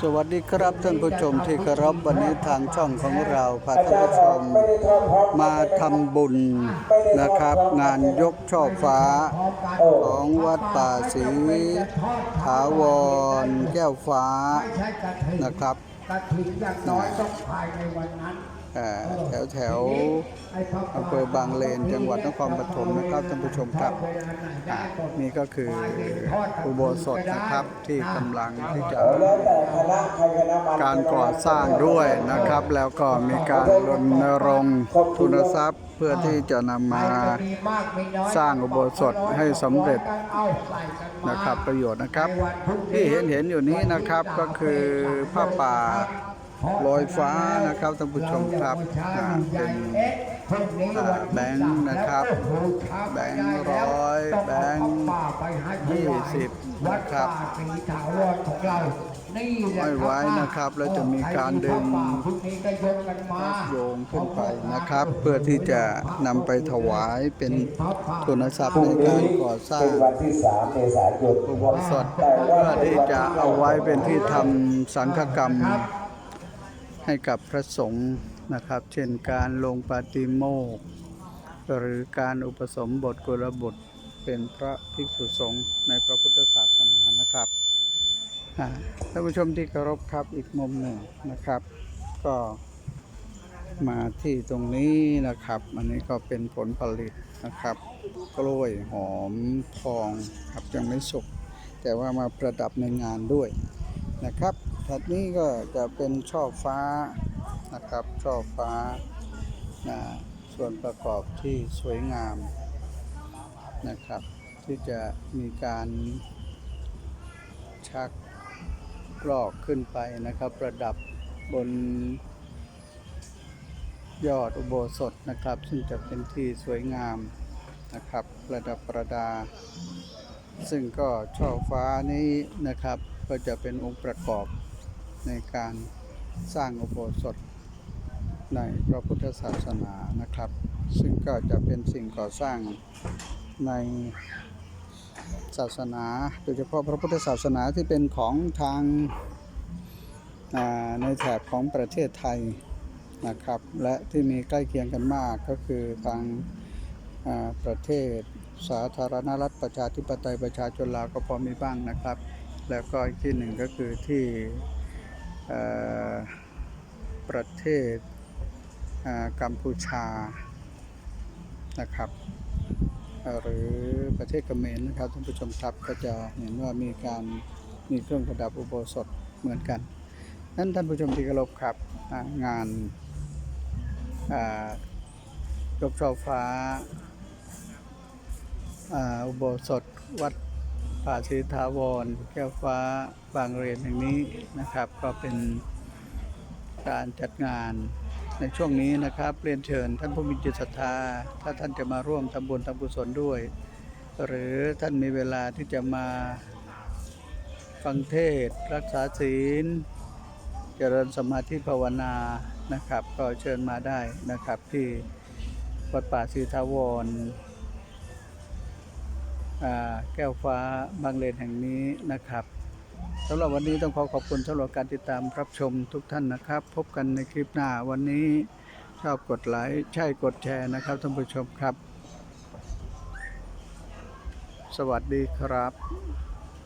สวัสดีครับท่านผู้ชมที่เคารพวันนี้ทางช่องของเราพาท่านผู้ชมมาทำบุญนะครับ งานยกช่อฟ้าของวัดป่าศรีถาวรแก้วฟ้านะครับกระถิ่นอย่างน้อยต้องภายในวันนั้นเอ่อ แถวแถวอำเภอบางเลนจังหวัดนครปฐมนะครับท่านผู้ชมครับนี่ก็คืออุโบสถนะครับที่กำลังที่จะการก่อสร้างด้วยนะครับ แล้วก็มีการรณรงค์ทุนทรัพย์เพื่อที่จะนำมามาสร้างอุโบสถให้สำเร็จนะครับประโยชน์นะครับ ที่เห็นเห็นอยู่นี้นะครับก็คือผ้าป่า ลอยฟ้านะครับท่านผู้ชมครับอ่าเป็นเอ๊ะพรุ่งนี้วันแบงค์นะครับโอ้โหช้าแบงค์ไม่ได้แล้วร้อยต้องแบงค์เอาป้าไปให้ถวายยี่สิบวัดนะครับป่าศรีถาวรของเรานี่แหละห้อยไว้นะครับ แล้วจะมีการดึงใครมีผ้าป่าพรุ่งนี้ก็ยกกันมาโยงขึ้นไปนะครับ เพื่อที่จะนำไปถวายเป็นทุนทรัพย์ในการก่อสร้างเป็นวันที่3เมษายนอุโบสถเพื่อที่จะเอาไว้เป็นที่ทำสังฆกรรม ให้กับพระสงฆ์นะครับ เช่นการลงปาติโมกหรือการอุปสมบทกุลบุตรเป็นพระภิกษุสงฆ์ในพระพุทธศาสนานะครับท่านผู้ชมที่เคารพครับอีกมุมหนึ่งนะครับ ก็มาที่ตรงนี้นะครับ อันนี้ก็เป็นผลผลิตนะครับ กล้วยหอมทองครับยังไม่สุก แต่ว่ามาประดับในงานด้วยนะครับ ถัดนี้ก็จะเป็นช่อฟ้านะครับช่อฟ้านะส่วนประกอบที่สวยงามนะครับ ที่จะมีการชักลอกขึ้นไปนะครับ ประดับบนยอดอุโบสถนะครับ ซึ่งจะเป็นที่สวยงามนะครับประดับประดา ซึ่งก็ช่อฟ้านี้นะครับ ก็จะเป็นองค์ประกอบ ในการสร้างอุโบสถในพระพุทธศาสนานะครับ ซึ่งก็จะเป็นสิ่งก่อสร้างในศาสนา โดยเฉพาะพระพุทธศาสนาที่เป็นของทางในแถบของประเทศไทยนะครับ และที่มีใกล้เคียงกันมากก็คือทางประเทศสาธารณรัฐประชาธิปไตยประชาชนลาวก็พอมีบ้างนะครับ แล้วก็อีกที่หนึ่งก็คือที่ ประเทศกัมพูชานะครับหรือประเทศเขมรนะครับท่านผู้ชมครับก็จะเห็นว่ามีการมีเครื่องประดับอุโบสถเหมือนกัน นั้นท่านผู้ชมที่เคารพครับงานยกช่อฟ้าอุโบสถวัด ป่าศรีถาวร แก้วฟ้าบางเรียนแห่งนี้นะครับ ก็เป็นการจัดงานในช่วงนี้นะครับเรียนเชิญท่านผู้มีจิตศรัทธา ถ้าท่านจะมาร่วมทำบุญทำกุศลด้วย หรือท่านมีเวลาที่จะมาฟังเทศ รักษาศีล เจริญสมาธิภาวนานะครับ ก็เชิญมาได้นะครับที่วัดป่าศรีถาวร แก้วฟ้าบางเลนแห่งนี้นะครับสำหรับวันนี้ต้องขอขอบคุณสำหรับการติดตามรับชมทุกท่านนะครับ พบกันในคลิปหน้าวันนี้ชอบกดไลค์ใช่กดแชร์นะครับท่านผู้ชมครับ สวัสดีครับ